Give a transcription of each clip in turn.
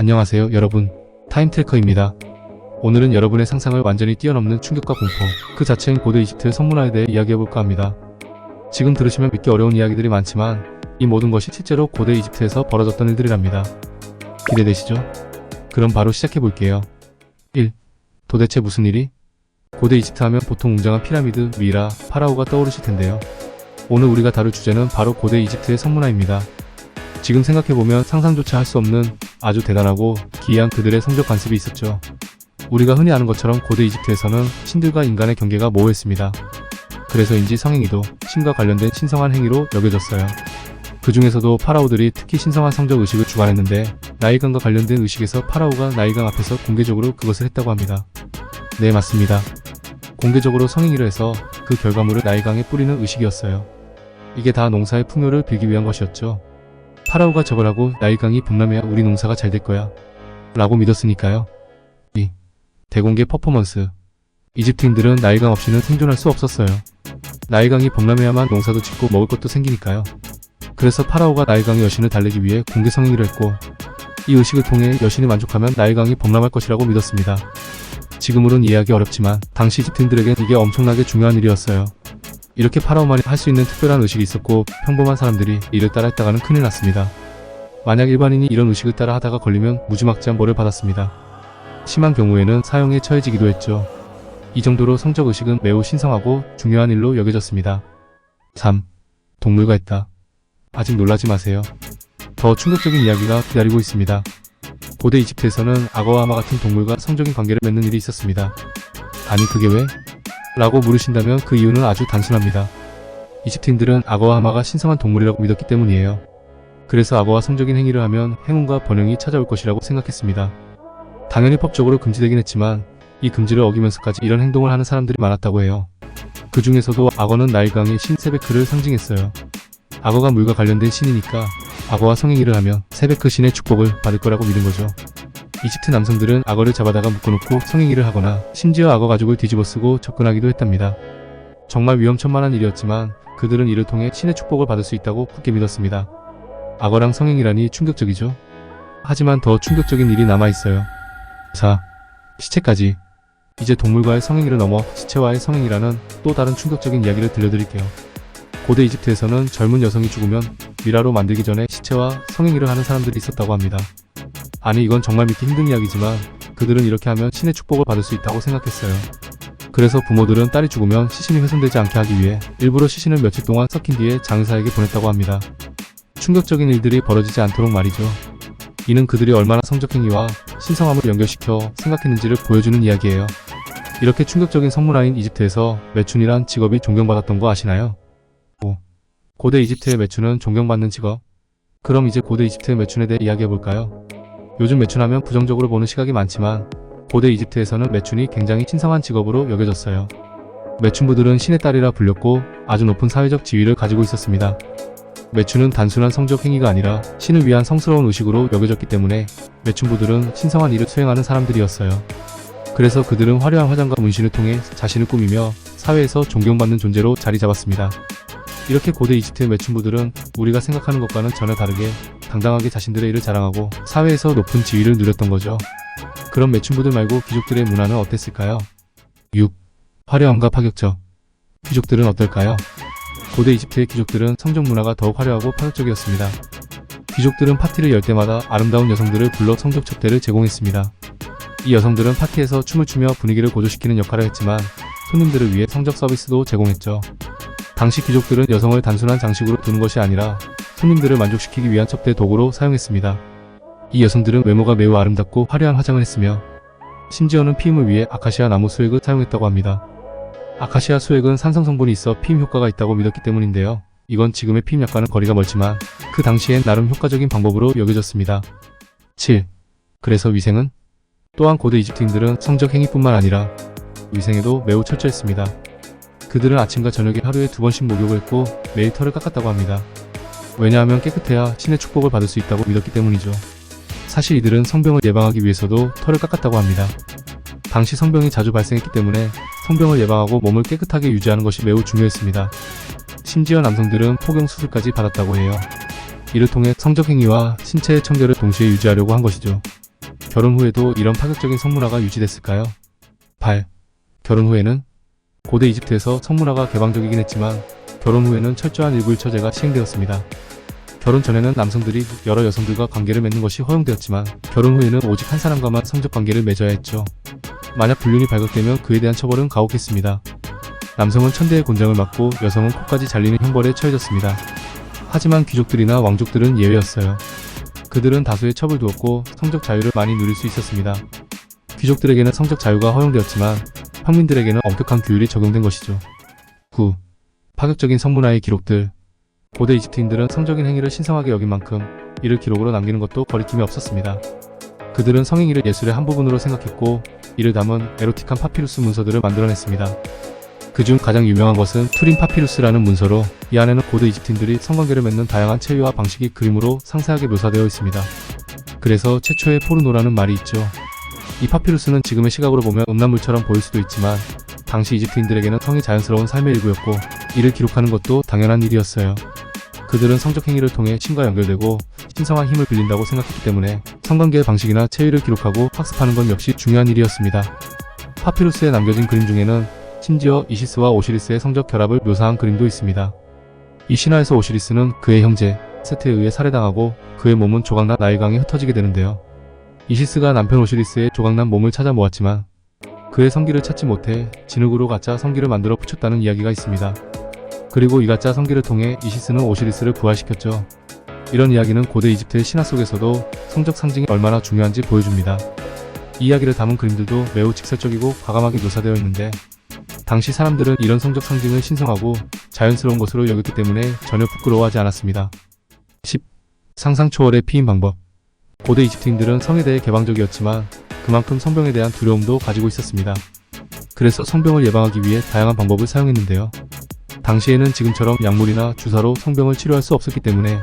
안녕하세요, 여러분. 타임트래커입니다. 오늘은 여러분의 상상을 완전히 뛰어넘는 충격과 공포, 그 자체인 고대 이집트의 성문화에 대해 이야기해볼까 합니다. 지금 들으시면 믿기 어려운 이야기들이 많지만 이 모든 것이 실제로 고대 이집트에서 벌어졌던 일들이랍니다. 기대되시죠? 그럼 바로 시작해볼게요. 1. 도대체 무슨 일이? 고대 이집트 하면 보통 웅장한 피라미드, 미라, 파라오가 떠오르실 텐데요. 오늘 우리가 다룰 주제는 바로 고대 이집트의 성문화입니다. 지금 생각해보면 상상조차 할 수 없는 아주 대단하고 기이한 그들의 성적 관습이 있었죠. 우리가 흔히 아는 것처럼 고대 이집트에서는 신들과 인간의 경계가 모호했습니다. 그래서인지 성행위도 신과 관련된 신성한 행위로 여겨졌어요. 그 중에서도 파라오들이 특히 신성한 성적 의식을 주관했는데 나일강과 관련된 의식에서 파라오가 나일강 앞에서 공개적으로 그것을 했다고 합니다. 네, 맞습니다. 공개적으로 성행위를 해서 그 결과물을 나일강에 뿌리는 의식이었어요. 이게 다 농사의 풍요를 빌기 위한 것이었죠. 파라오가 저걸 하고 나일강이 범람해야 우리 농사가 잘 될 거야. 라고 믿었으니까요. 2. 대공개 퍼포먼스. 이집트인들은 나일강 없이는 생존할 수 없었어요. 나일강이 범람해야만 농사도 짓고 먹을 것도 생기니까요. 그래서 파라오가 나일강의 여신을 달래기 위해 공개 성행위를 했고 이 의식을 통해 여신이 만족하면 나일강이 범람할 것이라고 믿었습니다. 지금으론 이해하기 어렵지만 당시 이집트인들에겐 이게 엄청나게 중요한 일이었어요. 이렇게 파라오만이 할 수 있는 특별한 의식이 있었고 평범한 사람들이 이를 따라 했다가는 큰일 났습니다. 만약 일반인이 이런 의식을 따라 하다가 걸리면 무지막지한 벌을 받았습니다. 심한 경우에는 사형에 처해지기도 했죠. 이 정도로 성적 의식은 매우 신성하고 중요한 일로 여겨졌습니다. 3. 동물과 했다. 아직 놀라지 마세요. 더 충격적인 이야기가 기다리고 있습니다. 고대 이집트에서는 악어와 하마 같은 동물과 성적인 관계를 맺는 일이 있었습니다. 아니 그게 왜? 라고 물으신다면 그 이유는 아주 단순합니다. 이집트인들은 악어와 하마가 신성한 동물이라고 믿었기 때문이에요. 그래서 악어와 성적인 행위를 하면 행운과 번영이 찾아올 것이라고 생각했습니다. 당연히 법적으로 금지되긴 했지만 이 금지를 어기면서까지 이런 행동을 하는 사람들이 많았다고 해요. 그 중에서도 악어는 나일강의 신 세베크를 상징했어요. 악어가 물과 관련된 신이니까 악어와 성행위를 하면 세베크 신의 축복을 받을 거라고 믿은 거죠. 이집트 남성들은 악어를 잡아다가 묶어놓고 성행위를 하거나 심지어 악어 가죽을 뒤집어 쓰고 접근하기도 했답니다. 정말 위험천만한 일이었지만 그들은 이를 통해 신의 축복을 받을 수 있다고 굳게 믿었습니다. 악어랑 성행이라니 충격적이죠. 하지만 더 충격적인 일이 남아있어요. 4. 시체까지. 이제 동물과의 성행위를 넘어 시체와의 성행위라는 또 다른 충격적인 이야기를 들려드릴게요. 고대 이집트에서는 젊은 여성이 죽으면 미라로 만들기 전에 시체와 성행위를 하는 사람들이 있었다고 합니다. 아니 이건 정말 믿기 힘든 이야기지만 그들은 이렇게 하면 신의 축복을 받을 수 있다고 생각했어요. 그래서 부모들은 딸이 죽으면 시신이 훼손되지 않게 하기 위해 일부러 시신을 며칠 동안 섞인 뒤에 장사에게 보냈다고 합니다. 충격적인 일들이 벌어지지 않도록 말이죠. 이는 그들이 얼마나 성적행위와 신성함을 연결시켜 생각했는지를 보여주는 이야기예요. 이렇게 충격적인 성문화인 이집트에서 매춘이란 직업이 존경받았던 거 아시나요? 5. 고대 이집트의 매춘은 존경받는 직업. 그럼 이제 고대 이집트의 매춘에 대해 이야기해볼까요? 요즘 매춘하면 부정적으로 보는 시각이 많지만 고대 이집트에서는 매춘이 굉장히 신성한 직업으로 여겨졌어요. 매춘부들은 신의 딸이라 불렸고 아주 높은 사회적 지위를 가지고 있었습니다. 매춘은 단순한 성적 행위가 아니라 신을 위한 성스러운 의식으로 여겨졌기 때문에 매춘부들은 신성한 일을 수행하는 사람들이었어요. 그래서 그들은 화려한 화장과 문신을 통해 자신을 꾸미며 사회에서 존경받는 존재로 자리 잡았습니다. 이렇게 고대 이집트의 매춘부들은 우리가 생각하는 것과는 전혀 다르게 당당하게 자신들의 일을 자랑하고 사회에서 높은 지위를 누렸던 거죠. 그럼 매춘부들 말고 귀족들의 문화는 어땠을까요? 6. 화려함과 파격적. 귀족들은 어떨까요? 고대 이집트의 귀족들은 성적 문화가 더욱 화려하고 파격적이었습니다. 귀족들은 파티를 열 때마다 아름다운 여성들을 불러 성적 접대를 제공했습니다. 이 여성들은 파티에서 춤을 추며 분위기를 고조시키는 역할을 했지만 손님들을 위해 성적 서비스도 제공했죠. 당시 귀족들은 여성을 단순한 장식으로 두는 것이 아니라 손님들을 만족시키기 위한 접대 도구로 사용했습니다. 이 여성들은 외모가 매우 아름답고 화려한 화장을 했으며 심지어는 피임을 위해 아카시아 나무 수액을 사용했다고 합니다. 아카시아 수액은 산성 성분이 있어 피임 효과가 있다고 믿었기 때문인데요. 이건 지금의 피임 약과는 거리가 멀지만 그 당시엔 나름 효과적인 방법으로 여겨졌습니다. 7. 그래서 위생은? 또한 고대 이집트인들은 성적 행위뿐만 아니라 위생에도 매우 철저했습니다. 그들은 아침과 저녁에 하루에 두 번씩 목욕을 했고 매일 털을 깎았다고 합니다. 왜냐하면 깨끗해야 신의 축복을 받을 수 있다고 믿었기 때문이죠. 사실 이들은 성병을 예방하기 위해서도 털을 깎았다고 합니다. 당시 성병이 자주 발생했기 때문에 성병을 예방하고 몸을 깨끗하게 유지하는 것이 매우 중요했습니다. 심지어 남성들은 포경 수술까지 받았다고 해요. 이를 통해 성적 행위와 신체의 청결을 동시에 유지하려고 한 것이죠. 결혼 후에도 이런 파격적인 성문화가 유지됐을까요? 8. 결혼 후에는 고대 이집트에서 성문화가 개방적이긴 했지만 결혼 후에는 철저한 일부일처제가 시행되었습니다. 결혼 전에는 남성들이 여러 여성들과 관계를 맺는 것이 허용되었지만 결혼 후에는 오직 한 사람과만 성적 관계를 맺어야 했죠. 만약 불륜이 발각되면 그에 대한 처벌은 가혹했습니다. 남성은 천대의 곤장을 맞고 여성은 코까지 잘리는 형벌에 처해졌습니다. 하지만 귀족들이나 왕족들은 예외였어요. 그들은 다수의 첩을 두었고 성적 자유를 많이 누릴 수 있었습니다. 귀족들에게는 성적 자유가 허용되었지만 평민들에게는 엄격한 규율이 적용된 것이죠. 9. 파격적인 성문화의 기록들 고대 이집트인들은 성적인 행위를 신성하게 여긴 만큼 이를 기록으로 남기는 것도 거리낌이 없었습니다. 그들은 성행위를 예술의 한 부분으로 생각했고 이를 담은 에로틱한 파피루스 문서들을 만들어냈습니다. 그중 가장 유명한 것은 투린 파피루스라는 문서로 이 안에는 고대 이집트인들이 성관계를 맺는 다양한 체위와 방식이 그림으로 상세하게 묘사되어 있습니다. 그래서 최초의 포르노라는 말이 있죠. 이 파피루스는 지금의 시각으로 보면 음란물처럼 보일 수도 있지만 당시 이집트인들에게는 성이 자연스러운 삶의 일부였고 이를 기록하는 것도 당연한 일이었어요. 그들은 성적 행위를 통해 신과 연결되고 신성한 힘을 빌린다고 생각했기 때문에 성관계의 방식이나 체위를 기록하고 학습하는 건 역시 중요한 일이었습니다. 파피루스에 남겨진 그림 중에는 심지어 이시스와 오시리스의 성적 결합을 묘사한 그림도 있습니다. 이 신화에서 오시리스는 그의 형제 세트에 의해 살해당하고 그의 몸은 조각난 나일강에 흩어지게 되는데요. 이시스가 남편 오시리스의 조각난 몸을 찾아 모았지만 그의 성기를 찾지 못해 진흙으로 가짜 성기를 만들어 붙였다는 이야기가 있습니다. 그리고 이 가짜 성기를 통해 이시스는 오시리스를 부활시켰죠. 이런 이야기는 고대 이집트의 신화 속에서도 성적 상징이 얼마나 중요한지 보여줍니다. 이 이야기를 담은 그림들도 매우 직설적이고 과감하게 묘사되어 있는데 당시 사람들은 이런 성적 상징을 신성하고 자연스러운 것으로 여겼기 때문에 전혀 부끄러워하지 않았습니다. 10. 상상 초월의 피임 방법 고대 이집트인들은 성에 대해 개방적이었지만 그만큼 성병에 대한 두려움도 가지고 있었습니다. 그래서 성병을 예방하기 위해 다양한 방법을 사용했는데요. 당시에는 지금처럼 약물이나 주사로 성병을 치료할 수 없었기 때문에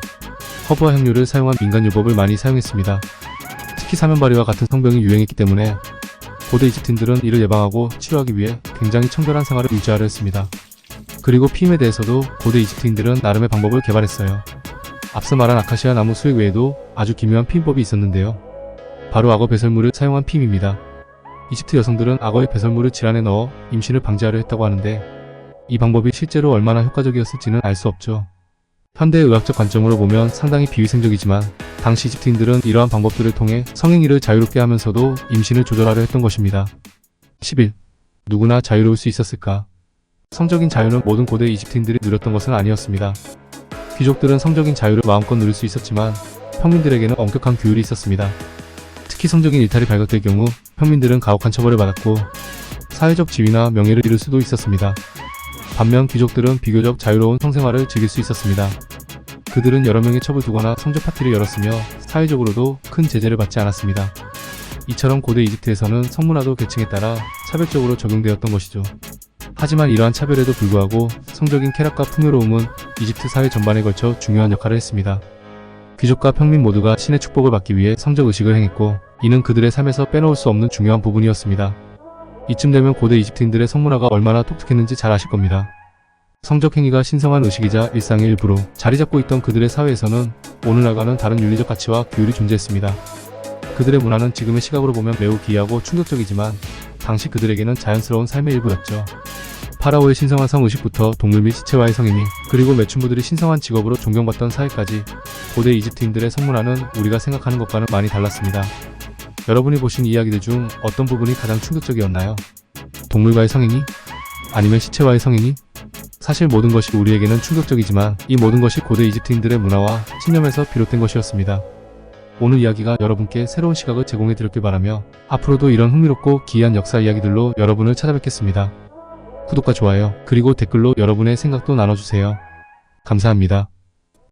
허브와 향료를 사용한 민간요법을 많이 사용했습니다. 특히 사면발이와 같은 성병이 유행했기 때문에 고대 이집트인들은 이를 예방하고 치료하기 위해 굉장히 청결한 생활을 유지하려 했습니다. 그리고 피임에 대해서도 고대 이집트인들은 나름의 방법을 개발했어요. 앞서 말한 아카시아 나무 수액 외에도 아주 기묘한 피임법이 있었는데요. 바로 악어 배설물을 사용한 피임입니다. 이집트 여성들은 악어의 배설물을 질환에 넣어 임신을 방지하려 했다고 하는데 이 방법이 실제로 얼마나 효과적이었을지는 알 수 없죠. 현대 의학적 관점으로 보면 상당히 비위생적이지만 당시 이집트인들은 이러한 방법들을 통해 성행위를 자유롭게 하면서도 임신을 조절하려 했던 것입니다. 11. 누구나 자유로울 수 있었을까? 성적인 자유는 모든 고대 이집트인들이 누렸던 것은 아니었습니다. 귀족들은 성적인 자유를 마음껏 누릴 수 있었지만 평민들에게는 엄격한 규율이 있었습니다. 특히 성적인 일탈이 발각될 경우 평민들은 가혹한 처벌을 받았고 사회적 지위나 명예를 잃을 수도 있었습니다. 반면 귀족들은 비교적 자유로운 성생활을 즐길 수 있었습니다. 그들은 여러 명의 첩을 두거나 성적 파티를 열었으며 사회적으로도 큰 제재를 받지 않았습니다. 이처럼 고대 이집트에서는 성문화도 계층에 따라 차별적으로 적용되었던 것이죠. 하지만 이러한 차별에도 불구하고 성적인 쾌락과 풍요로움은 이집트 사회 전반에 걸쳐 중요한 역할을 했습니다. 귀족과 평민 모두가 신의 축복을 받기 위해 성적 의식을 행했고 이는 그들의 삶에서 빼놓을 수 없는 중요한 부분이었습니다. 이쯤 되면 고대 이집트인들의 성문화가 얼마나 독특했는지 잘 아실 겁니다. 성적 행위가 신성한 의식이자 일상의 일부로 자리 잡고 있던 그들의 사회에서는 오늘날과는 다른 윤리적 가치와 규율이 존재했습니다. 그들의 문화는 지금의 시각으로 보면 매우 기이하고 충격적이지만 당시 그들에게는 자연스러운 삶의 일부였죠. 파라오의 신성한 성 의식부터 동물 및 시체와의 성행위, 그리고 매춘부들이 신성한 직업으로 존경받던 사회까지 고대 이집트인들의 성문화는 우리가 생각하는 것과는 많이 달랐습니다. 여러분이 보신 이야기들 중 어떤 부분이 가장 충격적이었나요? 동물과의 성행위? 아니면 시체와의 성행위? 사실 모든 것이 우리에게는 충격적이지만 이 모든 것이 고대 이집트인들의 문화와 신념에서 비롯된 것이었습니다. 오늘 이야기가 여러분께 새로운 시각을 제공해 드렸길 바라며 앞으로도 이런 흥미롭고 기이한 역사 이야기들로 여러분을 찾아뵙겠습니다. 구독과 좋아요, 그리고 댓글로 여러분의 생각도 나눠주세요. 감사합니다.